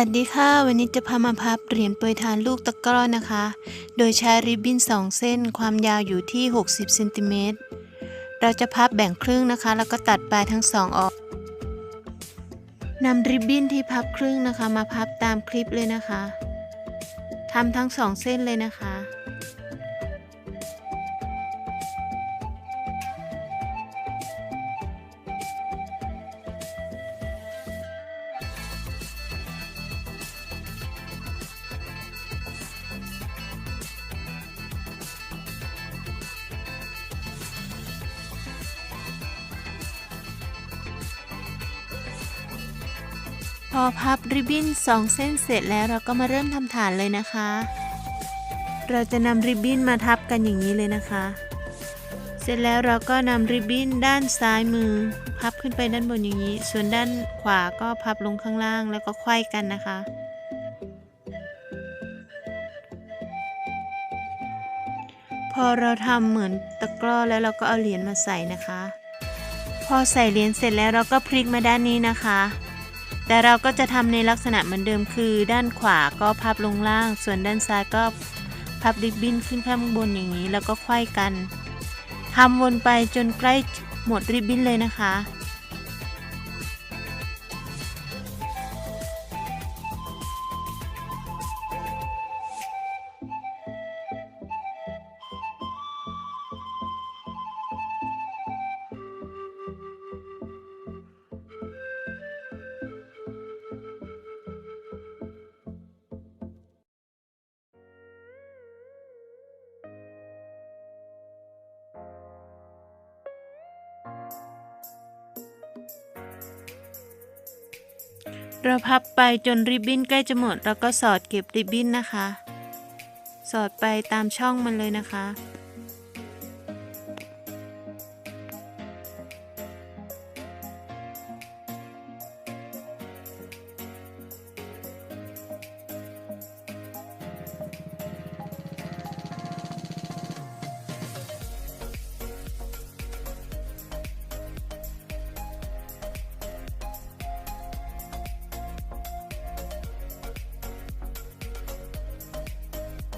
วัสดีค่ะ วันนี้จะพามาพับเหรียญปวยทานลูกตะกร้อนะคะ โดยใช้ริบบิ้น 2 เส้นความยาวอยู่ที่ 60เซนติเมตรเราจะพับแบ่งครึ่งนะคะ แล้วก็ตัดปลายทั้งสองออกนำริบบิ้นที่พับครึ่งนะคะ มาพับตามคลิปเลยนะคะทำทั้งสองเส้นเลยนะคะ พอพับริบบิ้นสองเส้นเสร็จแล้วเราก็มาเริ่มทำฐานเลยนะคะ เราจะนำริบบิ้นมาทับกันอย่างนี้เลยนะคะ เสร็จแล้วเราก็นำริบบิ้นด้านซ้ายมือ พับขึ้นไปด้านบนอย่างนี้ ส่วนด้านขวาก็พับลงข้างล่างแล้วก็ไขว้กันนะคะพอเราทำเหมือนตะกร้อแล้วเราก็เอาเหรียญมาใส่นะคะ พอใส่เหรียญเสร็จแล้วเราก็พลิกมาด้านนี้นะคะ แต่เราก็จะทำในลักษณะเหมือนเดิมคือ ด้านขวาก็พับลงล่าง ส่วนด้านซ้ายก็พับริบบิ้นขึ้นข้างบนอย่างนี้ แล้วก็ไขว้กันทำวนไปจนใกล้หมดริบบิ้นเลยนะคะ เราพับไปจนริบบิ้นใกล้จะหมด เราก็สอดเก็บริบบิ้นนะคะ สอดไปตามช่องมันเลยนะคะ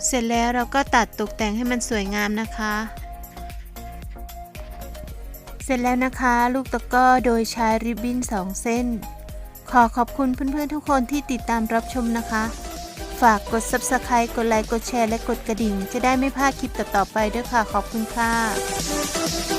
เสร็จแล้วเราก็ตัดตกแต่งให้มันสวยงามนะคะ เสร็จแล้วนะคะ ลูกตะก้อโดยใช้ริบบิ้น2 เส้น ขอขอบคุณเพื่อนๆทุกคนที่ติดตามรับชมนะคะ ฝากกด Subscribe กดไลค์ กดแชร์ และกดกระดิ่ง จะได้ไม่พลาดคลิปต่อๆไปด้วยค่ะ ขอบคุณค่ะ